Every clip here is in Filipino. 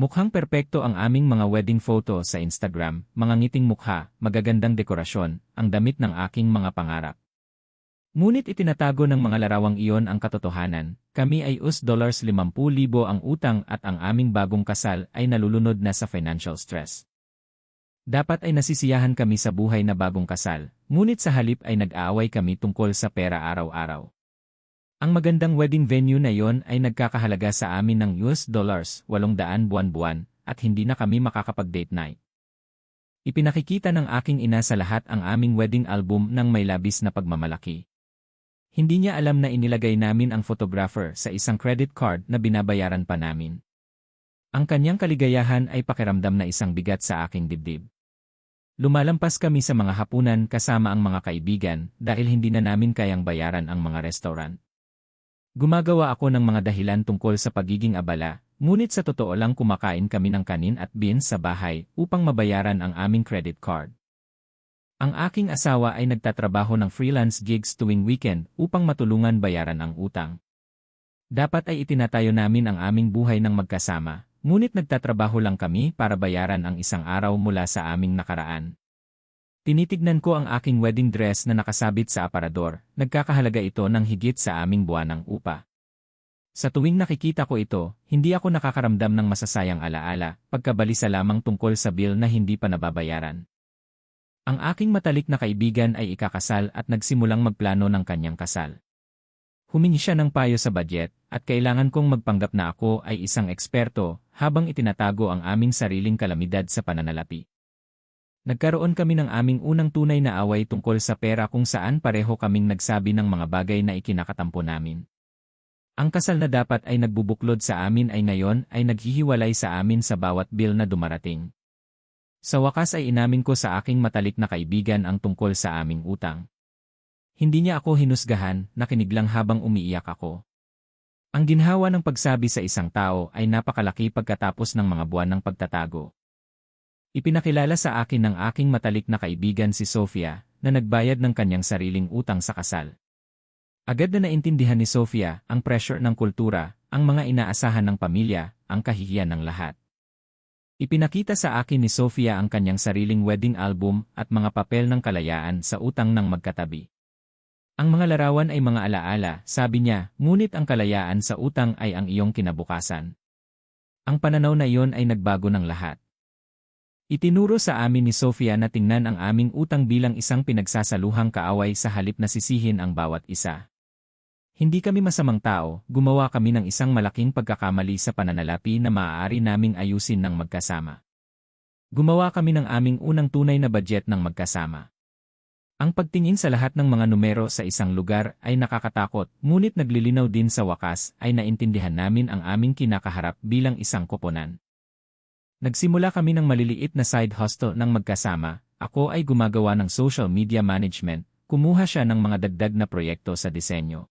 Mukhang perpekto ang aming mga wedding photo sa Instagram, mga ngiting mukha, magagandang dekorasyon, ang damit ng aking mga pangarap. Ngunit itinatago ng mga larawang iyon ang katotohanan, kami ay US dollars 50,000 ang utang at ang aming bagong kasal ay nalulunod na sa financial stress. Dapat ay nasisiyahan kami sa buhay na bagong kasal, ngunit sa halip ay nag-aaway kami tungkol sa pera araw-araw. Ang magandang wedding venue na yon ay nagkakahalaga sa amin ng US dollars 800 buwan-buwan at hindi na kami makakapag-date night. Ipinakikita ng aking ina sa lahat ang aming wedding album ng may labis na pagmamalaki. Hindi niya alam na inilagay namin ang photographer sa isang credit card na binabayaran pa namin. Ang kanyang kaligayahan ay pakiramdam na isang bigat sa aking dibdib. Lumalampas kami sa mga hapunan kasama ang mga kaibigan dahil hindi na namin kayang bayaran ang mga restaurant. Gumagawa ako ng mga dahilan tungkol sa pagiging abala, ngunit sa totoo lang kumakain kami ng kanin at beans sa bahay upang mabayaran ang aming credit card. Ang aking asawa ay nagtatrabaho ng freelance gigs tuwing weekend upang matulungan bayaran ang utang. Dapat ay itinatayo namin ang aming buhay ng magkasama, ngunit nagtatrabaho lang kami para bayaran ang isang araw mula sa aming nakaraan. Tinitignan ko ang aking wedding dress na nakasabit sa aparador, nagkakahalaga ito ng higit sa aming buwanang upa. Sa tuwing nakikita ko ito, hindi ako nakakaramdam ng masasayang alaala, pagkabalisa lamang tungkol sa bill na hindi pa nababayaran. Ang aking matalik na kaibigan ay ikakasal at nagsimulang magplano ng kanyang kasal. Humingi siya ng payo sa budget, at kailangan kong magpanggap na ako ay isang eksperto habang itinatago ang aming sariling kalamidad sa pananalapi. Nagkaroon kami ng aming unang tunay na away tungkol sa pera kung saan pareho kaming nagsabi ng mga bagay na ikinakatampo namin. Ang kasal na dapat ay nagbubuklod sa amin ay ngayon ay naghihiwalay sa amin sa bawat bill na dumarating. Sa wakas ay inamin ko sa aking matalik na kaibigan ang tungkol sa aming utang. Hindi niya ako hinusgahan, nakinig lang habang umiiyak ako. Ang ginhawa ng pagsabi sa isang tao ay napakalaki pagkatapos ng mga buwan ng pagtatago. Ipinakilala sa akin ng aking matalik na kaibigan si Sofia na nagbayad ng kanyang sariling utang sa kasal. Agad na naintindihan ni Sofia ang pressure ng kultura, ang mga inaasahan ng pamilya, ang kahihiyan ng lahat. Ipinakita sa akin ni Sofia ang kanyang sariling wedding album at mga papel ng kalayaan sa utang ng magkatabi. Ang mga larawan ay mga alaala, sabi niya, ngunit ang kalayaan sa utang ay ang iyong kinabukasan. Ang pananaw na iyon ay nagbago ng lahat. Itinuro sa amin ni Sofia na tingnan ang aming utang bilang isang pinagsasaluhang kaaway sa halip na sisihin ang bawat isa. Hindi kami masamang tao, gumawa kami ng isang malaking pagkakamali sa pananalapi na maaari naming ayusin ng magkasama. Gumawa kami ng aming unang tunay na budget ng magkasama. Ang pagtingin sa lahat ng mga numero sa isang lugar ay nakakatakot, ngunit naglilinaw din sa wakas ay naintindihan namin ang aming kinakaharap bilang isang koponan. Nagsimula kami ng maliliit na side hustle ng magkasama, ako ay gumagawa ng social media management, kumuha siya ng mga dagdag na proyekto sa disenyo.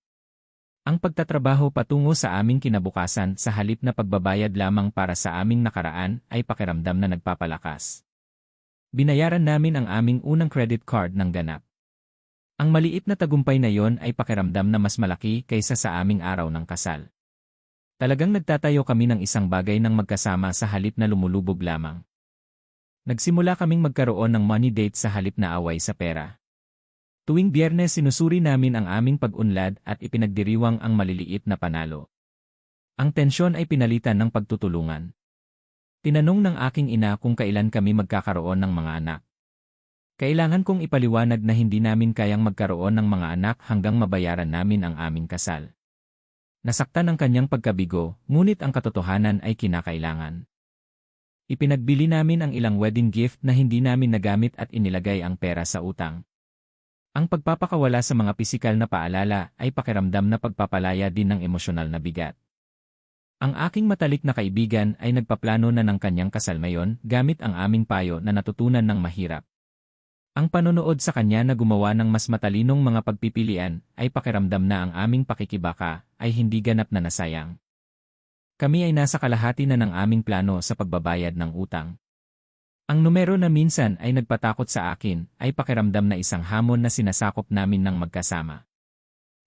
Ang pagtatrabaho patungo sa aming kinabukasan sa halip na pagbabayad lamang para sa aming nakaraan ay pakiramdam na nagpapalakas. Binayaran namin ang aming unang credit card ng ganap. Ang maliit na tagumpay na yon ay pakiramdam na mas malaki kaysa sa aming araw ng kasal. Talagang nagtatayo kami ng isang bagay ng magkasama sa halip na lumulubog lamang. Nagsimula kaming magkaroon ng money date sa halip na away sa pera. Tuwing biyernes sinusuri namin ang aming pag-unlad at ipinagdiriwang ang maliliit na panalo. Ang tensyon ay pinalitan ng pagtutulungan. Tinanong ng aking ina kung kailan kami magkakaroon ng mga anak. Kailangan kong ipaliwanag na hindi namin kayang magkaroon ng mga anak hanggang mabayaran namin ang aming kasal. Nasaktan ang kanyang pagkabigo, ngunit ang katotohanan ay kinakailangan. Ipinagbili namin ang ilang wedding gift na hindi namin nagamit at inilagay ang pera sa utang. Ang pagpapakawala sa mga pisikal na paalala ay pakiramdam na pagpapalaya din ng emosyonal na bigat. Ang aking matalik na kaibigan ay nagpaplano na ng kanyang kasal ngayon gamit ang aming payo na natutunan ng mahirap. Ang panonood sa kanya na gumawa ng mas matalinong mga pagpipilian ay pakiramdam na ang aming pakikibaka ay hindi ganap na nasayang. Kami ay nasa kalahati na ng aming plano sa pagbabayad ng utang. Ang numero na minsan ay nagpatakot sa akin ay pakiramdam na isang hamon na sinasakop namin ng magkasama.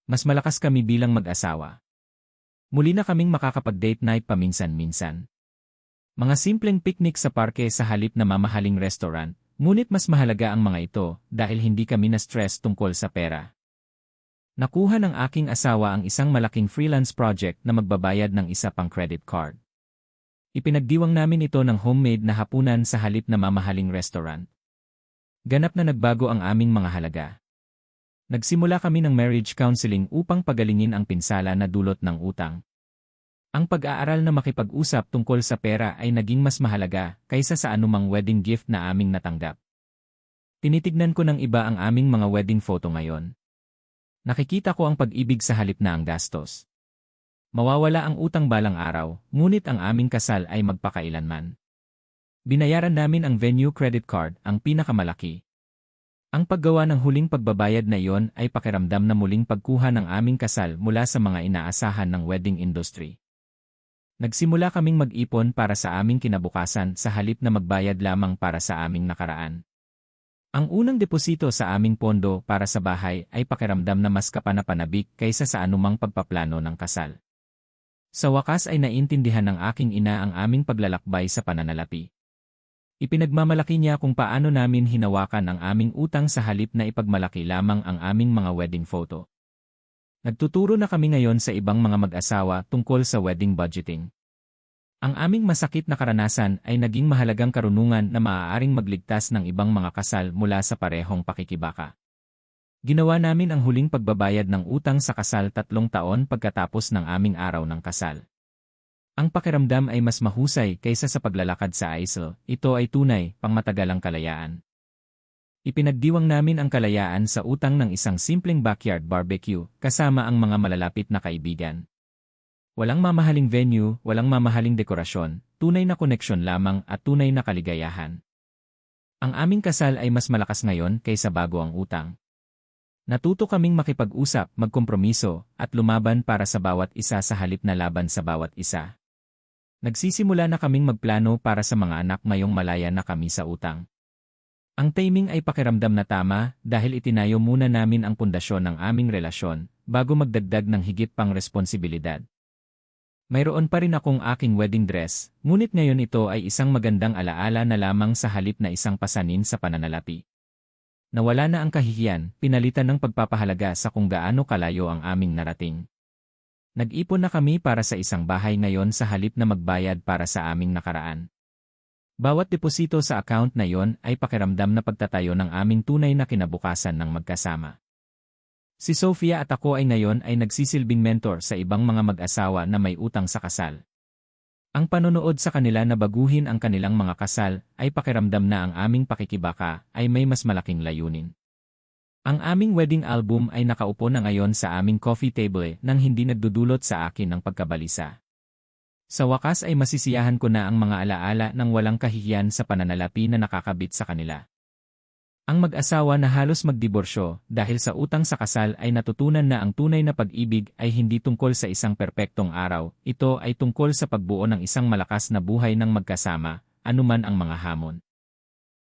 Mas malakas kami bilang mag-asawa. Muli na kaming makakapag-date night paminsan-minsan. Mga simpleng picnic sa parke sa halip na mamahaling restaurant, ngunit mas mahalaga ang mga ito dahil hindi kami na-stress tungkol sa pera. Nakuha ng aking asawa ang isang malaking freelance project na magbabayad ng isa pang credit card. Ipinagdiwang namin ito ng homemade na hapunan sa halip na mamahaling restaurant. Ganap na nagbago ang aming mga halaga. Nagsimula kami ng marriage counseling upang pagalingin ang pinsala na dulot ng utang. Ang pag-aaral na makipag-usap tungkol sa pera ay naging mas mahalaga kaysa sa anumang wedding gift na aming natanggap. Tinitignan ko ng iba ang aming mga wedding photo ngayon. Nakikita ko ang pag-ibig sa halip na ang gastos. Mawawala ang utang balang araw, ngunit ang aming kasal ay magpakailanman. Binayaran namin ang venue credit card, ang pinakamalaki. Ang paggawa ng huling pagbabayad na iyon ay pakiramdam na muling pagkuha ng aming kasal mula sa mga inaasahan ng wedding industry. Nagsimula kaming mag-ipon para sa aming kinabukasan sa halip na magbayad lamang para sa aming nakaraan. Ang unang deposito sa aming pondo para sa bahay ay pakiramdam na mas kapanapanabik kaysa sa anumang pagpaplano ng kasal. Sa wakas ay naintindihan ng aking ina ang aming paglalakbay sa pananalapi. Ipinagmamalaki niya kung paano namin hinawakan ang aming utang sa halip na ipagmalaki lamang ang aming mga wedding photo. Nagtuturo na kami ngayon sa ibang mga mag-asawa tungkol sa wedding budgeting. Ang aming masakit na karanasan ay naging mahalagang karunungan na maaaring magligtas ng ibang mga kasal mula sa parehong pakikibaka. Ginawa namin ang huling pagbabayad ng utang sa kasal tatlong taon pagkatapos ng aming araw ng kasal. Ang pakiramdam ay mas mahusay kaysa sa paglalakad sa ISIL, ito ay tunay, pangmatagalang kalayaan. Ipinagdiwang namin ang kalayaan sa utang ng isang simpleng backyard barbecue kasama ang mga malalapit na kaibigan. Walang mamahaling venue, walang mamahaling dekorasyon, tunay na koneksyon lamang at tunay na kaligayahan. Ang aming kasal ay mas malakas ngayon kaysa bago ang utang. Natuto kaming makipag-usap, magkompromiso, at lumaban para sa bawat isa sa halip na laban sa bawat isa. Nagsisimula na kaming magplano para sa mga anak ngayong malaya na kami sa utang. Ang timing ay pakiramdam na tama dahil itinayo muna namin ang pundasyon ng aming relasyon bago magdagdag ng higit pang responsibilidad. Mayroon pa rin akong aking wedding dress, ngunit ngayon ito ay isang magandang alaala na lamang sa halip na isang pasanin sa pananalapi. Nawala na ang kahihiyan, pinalitan ng pagpapahalaga sa kung gaano kalayo ang aming narating. Nag-ipon na kami para sa isang bahay ngayon sa halip na magbayad para sa aming nakaraan. Bawat deposito sa account na yon ay pakiramdam na pagtatayo ng aming tunay na kinabukasan ng magkasama. Si Sofia at ako ay ngayon ay nagsisilbing mentor sa ibang mga mag-asawa na may utang sa kasal. Ang panonood sa kanila na baguhin ang kanilang mga kasal ay pakiramdam na ang aming pakikibaka ay may mas malaking layunin. Ang aming wedding album ay nakaupo na ngayon sa aming coffee table nang hindi nagdudulot sa akin ng pagkabalisa. Sa wakas ay masisiyahan ko na ang mga alaala ng walang kahihiyan sa pananalapi na nakakabit sa kanila. Ang mag-asawa na halos magdiborsyo dahil sa utang sa kasal ay natutunan na ang tunay na pag-ibig ay hindi tungkol sa isang perpektong araw, ito ay tungkol sa pagbuo ng isang malakas na buhay ng magkasama, anuman ang mga hamon.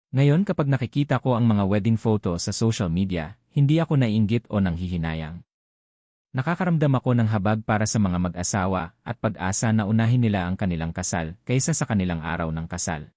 Ngayon kapag nakikita ko ang mga wedding photo sa social media, hindi ako naiinggit o nanghihinayang. Nakakaramdam ako ng habag para sa mga mag-asawa at pag-asa na unahin nila ang kanilang kasal kaysa sa kanilang araw ng kasal.